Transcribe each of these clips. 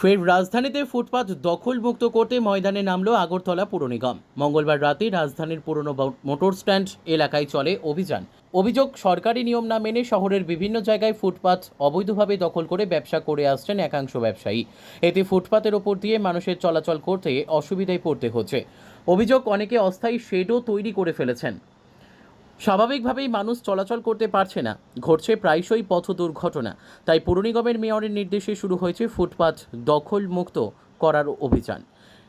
ফের রাজধানীতে ফুটপাত দখলমুক্ত করতে ময়দানে নামলো আগরতলা পুর নিগম। মঙ্গলবার রাতে রাজধানীর পুরনো মোটর স্ট্যান্ড এলাকায় চলে অভিযান। অভিযোগ, সরকারি নিয়ম না মেনে শহরের বিভিন্ন জায়গায় ফুটপাত অবৈধভাবে দখল করে ব্যবসা করে আসছেন একাংশ ব্যবসায়ী। এতে ফুটপাতের ওপর দিয়ে মানুষের চলাচল করতে অসুবিধায় পড়তে হচ্ছে। অভিযোগ, অনেকে অস্থায়ী শেডও তৈরি করে ফেলেছেন। স্বাভাবিকভাবেই মানুষ চলাচল করতে পারছে না। ঘটছে প্রায়শই পথ দুর্ঘটনা। তাই পুর নিগমের মেয়রের নির্দেশে শুরু হয়েছে ফুটপাথ দখলমুক্ত করার অভিযান।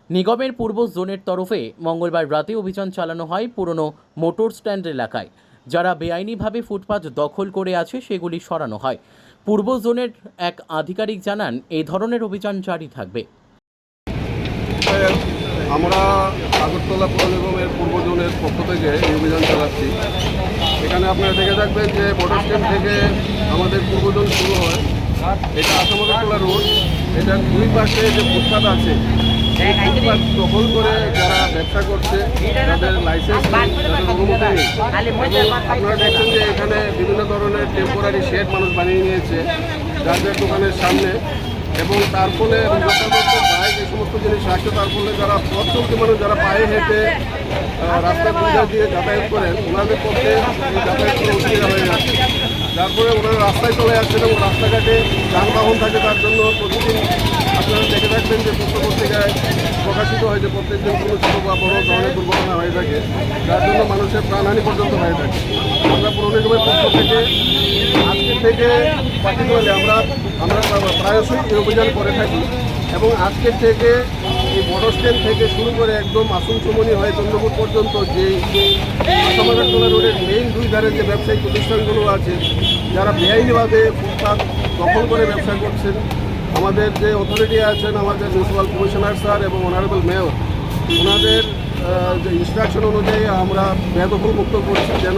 নিগমের পূর্ব জোনের তরফে মঙ্গলবার রাতে অভিযান চালানো হয় পুরনো মোটর স্ট্যান্ড এলাকায়। যারা বেআইনিভাবে ফুটপাথ দখল করে আছে, সেগুলি সরানো হয়। পূর্ব জোনের এক আধিকারিক জানান এই ধরনের অভিযান জারি থাকবে। আমরা আগরতলা পৌর নিগমের পূর্ব জোনের পক্ষ থেকে এই অভিযান চালাচ্ছি। এখানে আপনারা দেখে থাকবেন যে বর্ডার স্ট্যান্ড থেকে আমাদের পূর্ব জোন শুরু হয়। এটা আসাম আগরতলা রোড। এটার দুই পাশে যে ফুটপাত আছে দখল করে যারা ব্যবসা করছে, তাদের লাইসেন্স আপনারা দেখছেন যে এখানে বিভিন্ন ধরনের টেম্পোরারি শেড মানুষ বানিয়ে নিয়েছে, যার যার দোকানের সামনে। এবং তার ফলে সমস্ত জিনিস রাখছে তার ফলে যারা পথ চলতে মানুষ, যারা পায়ে হেঁটে রাস্তায় দিয়ে যাতায়াত করেন, ওনাদের পক্ষে যাতায়াত করে অসুবিধা হয়ে যাচ্ছে ফলে ওনারা রাস্তায় চলে আসছেন এবং রাস্তাঘাটে যানবাহন থাকে, তার জন্য প্রতিদিন আপনারা দেখে থাকবেন যে পত্র পত্রিকায় প্রকাশিত হয় যে প্রত্যেকদিন কোনো ছোটো বা বড় ধরনের দুর্ঘটনা হয়ে থাকে, যার জন্য মানুষের প্রাণহানি পর্যন্ত হয়ে থাকে। আমরা পুর নিগমের পক্ষ থেকে, আজকে থেকে পার্টিকুলারলি আমরা আমরা প্রায়শই এই অভিযান করে থাকি এবং আজকের থেকে এই বড় স্ট্যান্ড থেকে শুরু করে একদম আসুন চমনি হয়ে চন্দ্রপুর পর্যন্ত যে আসামাগারতলা রোডের মেইন দুই ধারে যে ব্যবসায়িক প্রতিষ্ঠানগুলো আছে যারা বেআইনিভাবে ফুটপাত দখল করে ব্যবসা করছেন, আমাদের যে অথরিটি আছেন, আমাদের মিউনিসিপাল কমিশনার স্যার এবং অনারেবল মেয়র ওনাদের যে ইনস্ট্রাকশন অনুযায়ী আমরা বেদখল মুক্ত করছি যেন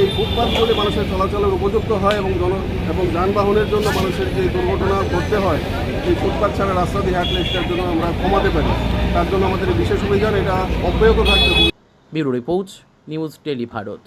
এই ফুটপাথগুলি মানুষের চলাচলের উপযুক্ত হয় এবং জন, এবং যানবাহনের জন্য মানুষের যে দুর্ঘটনা ঘটতে হয়, এই ফুটপাথ ছাড়া রাস্তা দিয়ে হাঁটলে সেটার জন্য আমরা কমাতে পারি। তার জন্য আমাদের বিশেষ অভিযান এটা অব্যাহত থাকবে bureau report, news tele Bharat.